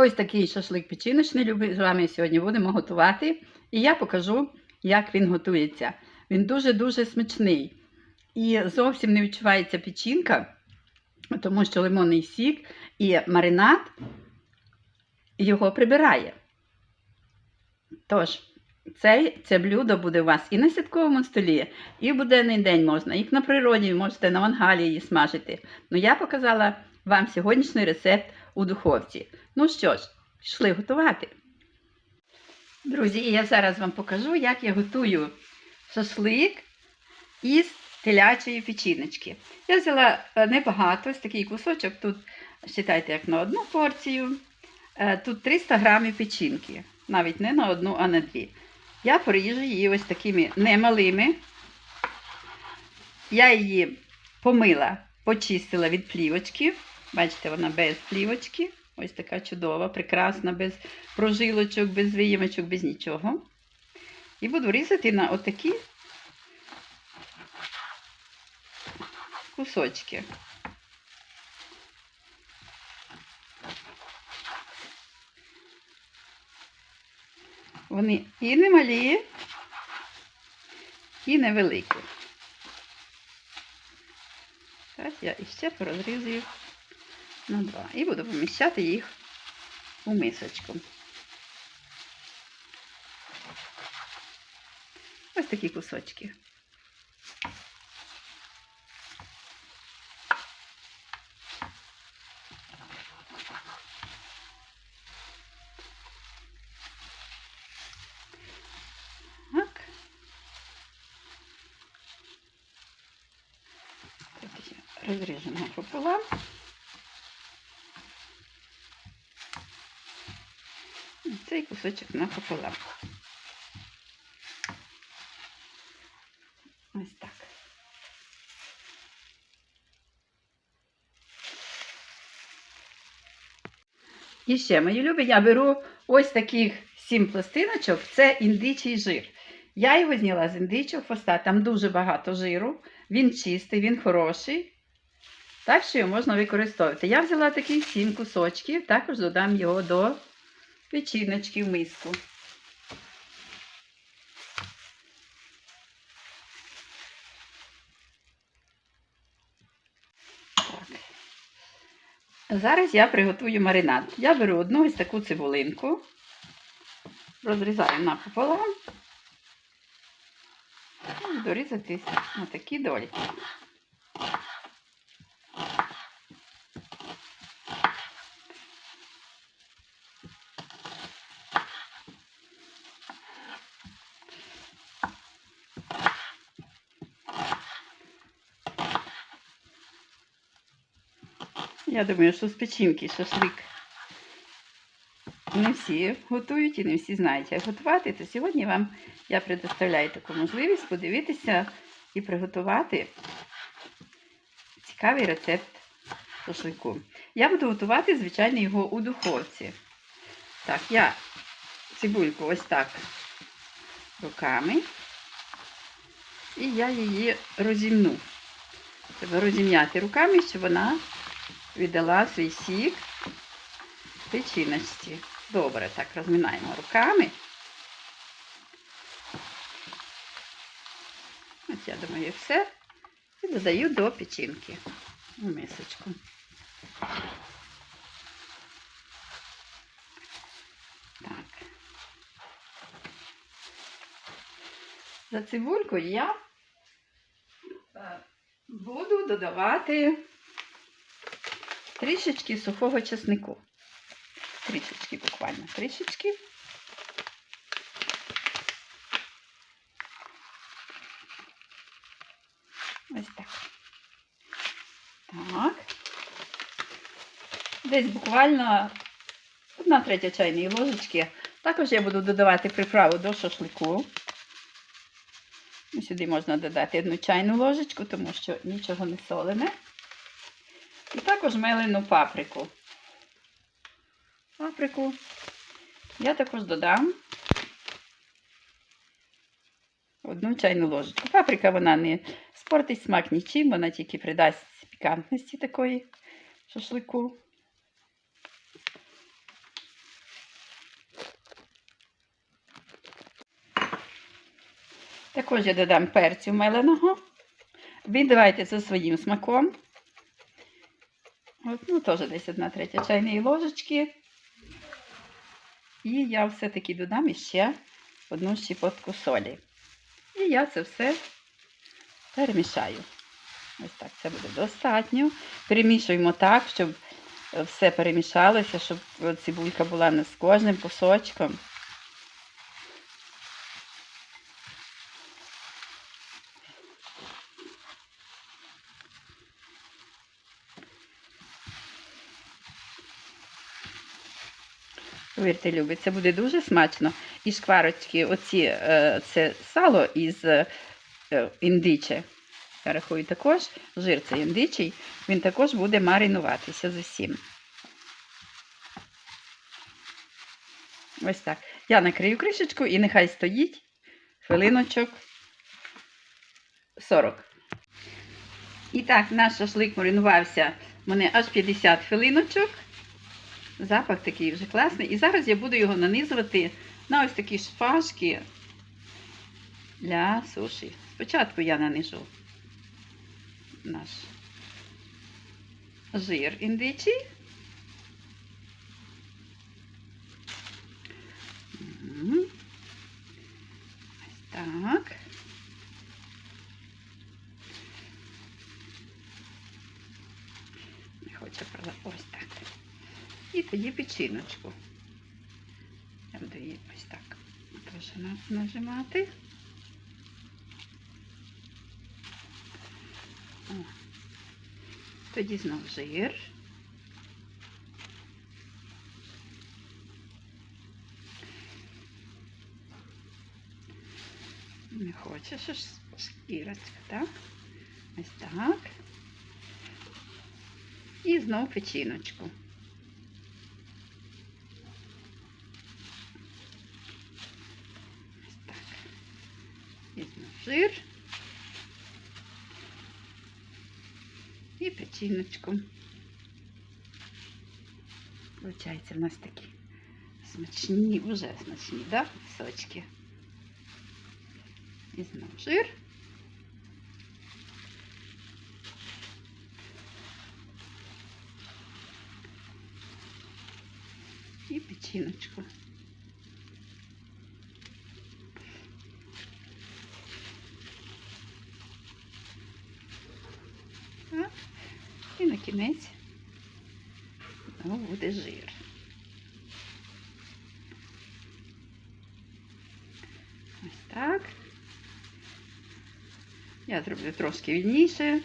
Ось такий шашлик печіночний з вами сьогодні будемо готувати. І я покажу, як він готується. Він дуже-дуже смачний. І зовсім не відчувається печінка, тому що лимонний сік і маринад його прибирає. Тож, цей, це блюдо буде у вас і на святковому столі, і в буденний день можна, і на природі можете на мангалі її смажити. Ну, я показала вам сьогоднішній рецепт у духовці. Ну що ж, пішли готувати. Друзі, я зараз вам покажу, як я готую шашлик із телячої печіночки. Я взяла е, небагато, ось такий кусочок, тут, вважайте, як на одну порцію. Е, Тут 300 грамів печінки, навіть не на одну, а на дві. Я поріжу її ось такими немалими. Я її помила, почистила від плівочки. Бачите, вона без плівочки. Ось така чудова, прекрасна, без прожилочок, без виємочок, без нічого. І буду різати на отакі кусочки. Вони і не малі, і невеликі. Так, я іще порозрізую на два. І буду поміщати їх у мисочку. Ось такі кусочки. Так. Тут я розріжемо пополам. Цей кусочок напополам. Ось так. І ще, мої любі, я беру ось таких сім пластиночок, це індичий жир. Я його зняла з індичого хвоста, там дуже багато жиру, він чистий, він хороший. Так що його можна використовувати. Я взяла таких сім кусочків, також додам його до печіночки в миску. Так. Зараз я приготую маринад. Я беру одну ось таку цибулинку, розрізаю напополам і дорізати на такі дольки. Я думаю, що з печінки шашлик не всі готують і не всі знають, як готувати. То сьогодні вам я предоставляю таку можливість подивитися і приготувати цікавий рецепт шашлику. Я буду готувати, звичайно, його у духовці. Так, я цибульку ось так руками. І я її розімну. Треба розім'яти руками, щоб вона віддала свій сік печіночці. Добре, так розминаємо руками. Ось я думаю, все. І додаю до печінки у мисочку. Так. За цибулькою я е, буду додавати трішечки сухого чеснику. Трішечки буквально, трішечки. Ось так. Так. Десь буквально одна третя чайної ложечки. Також я буду додавати приправу до шашлику. Сюди можна додати одну чайну ложечку, тому що нічого не солене. І також мелену паприку. Паприку я також додам одну чайну ложечку. Паприка вона не спортить смак нічим, вона тільки придасть пікантності такої шашлику. Також я додам перцю меленого. Віддавайте за своїм смаком. От, ну, теж десь одна третя чайної ложечки. І я все-таки додам іще одну щепотку солі. І я це все перемішаю. Ось так це буде достатньо. Перемішуємо так, щоб все перемішалося, щоб цибулька була не з кожним кусочком. Повірте, любі, це буде дуже смачно. І шкварочки, оці, е, це сало із е, індиче. Я рахую також, жир цей індичий, він також буде маринуватися з усім. Ось так. Я накрию кришечку і нехай стоїть хвилиночок 40. І так, наш шашлик маринувався в мене аж 50 хвилиночок. Запах такий вже класний. І зараз я буду його нанизувати на ось такі шпажки для суші. Спочатку я нанижу наш жир індичий. Мгм. Ось так. Не хоче продати. Ось так. Тоді печіночку. Я буду її ось так на- нажимати. О. Тоді знов жир. Не хоче що ж шкірочка, так? Ось так. І знов печіночку. І знов жир. І печіночку. Получається, в нас такі смачні, вже смачні, да? Сочки. І знов жир. І печіночку. Так. Я зроблю трошки вільніше,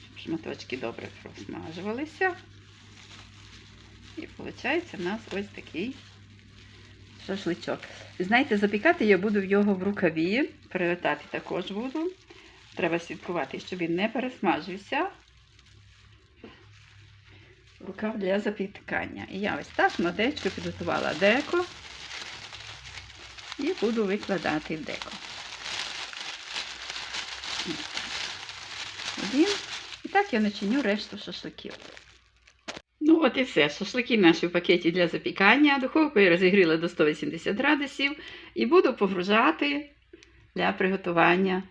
щоб шматочки добре просмажувалися. І виходить у нас ось такий шашличок. Знаєте, запікати я буду його в рукаві, перевертати також буду. Треба слідкувати, щоб він не пересмажився. Рукав для запікання. І я ось так на дечку підготувала деко і буду викладати в деко. Один. І так я начиню решту шашликів. Ну, от і все. Шашлики наші в пакеті для запікання. Духовку я розігріла до 180 градусів і буду погружати для приготування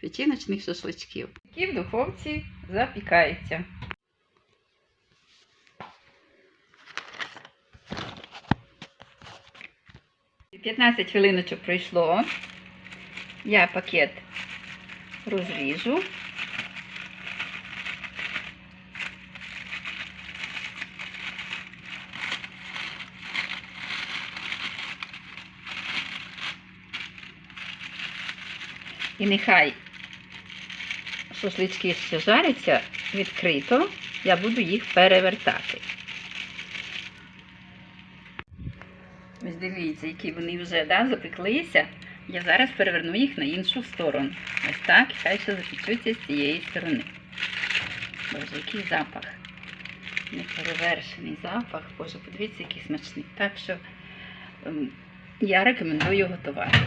печіночних шашличків. Які в духовці запікаються. П'ятнадцять хвилиночок пройшло. Я пакет розріжу. І нехай шашлички ще жаряться відкрито, я буду їх перевертати. Ось дивіться, які вони вже да, запеклися. Я зараз переверну їх на іншу сторону. Ось так, хай ще запечуться з цієї сторони. Боже, який запах. Неперевершений запах. Боже, подивіться, який смачний. Так що ем, я рекомендую готувати.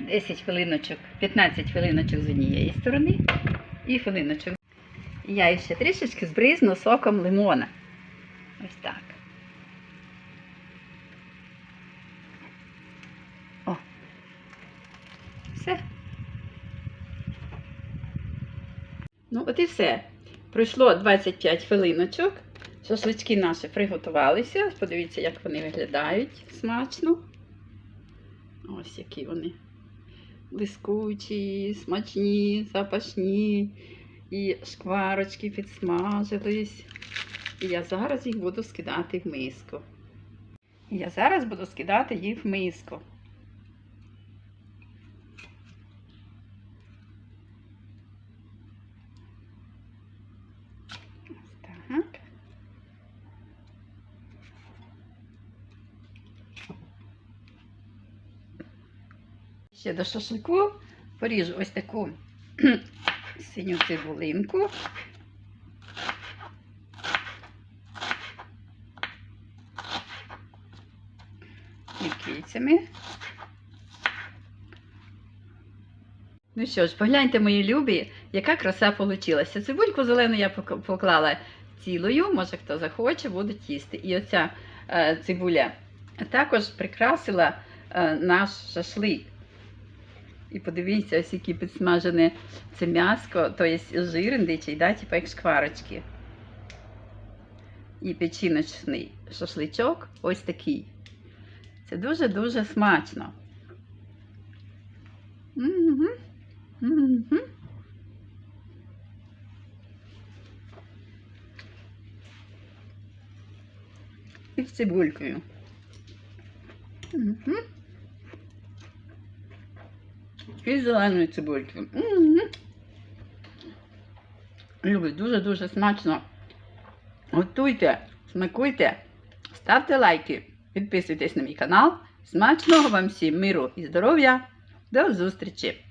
10 хвилиночок, 15 хвилиночок з однієї сторони і хвилиночок. Я ще трішечки збризну соком лимона. Ось так. Все. Ну, от і все. Пройшло 25 хвилиночок. Шашлички наші приготувалися. Подивіться, як вони виглядають смачно. Ось які вони. Блискучі, смачні, запашні. І шкварочки підсмажились. І я зараз їх буду скидати в миску. Я зараз буду скидати їх в миску. Ось так. Ще до шашлику поріжу ось таку синю цибулинку. Кільцями. Ну що ж, погляньте, мої любі, яка краса вийшла. Цибульку зелену я поклала цілою, може хто захоче, буде їсти. І оця е, цибуля також прикрасила е, наш шашлик. І подивіться, ось які підсмажене це м'яско, то є жир індичий, да, типу як шкварочки. І печіночний шашличок ось такий. Це дуже-дуже смачно. Угу. Угу. І з цибулькою. Угу. І з зеленою цибулькою. Угу. Любить, дуже-дуже смачно. Готуйте, смакуйте, ставте лайки, підписуйтесь на мій канал. Смачного вам всім миру і здоров'я. До зустрічі!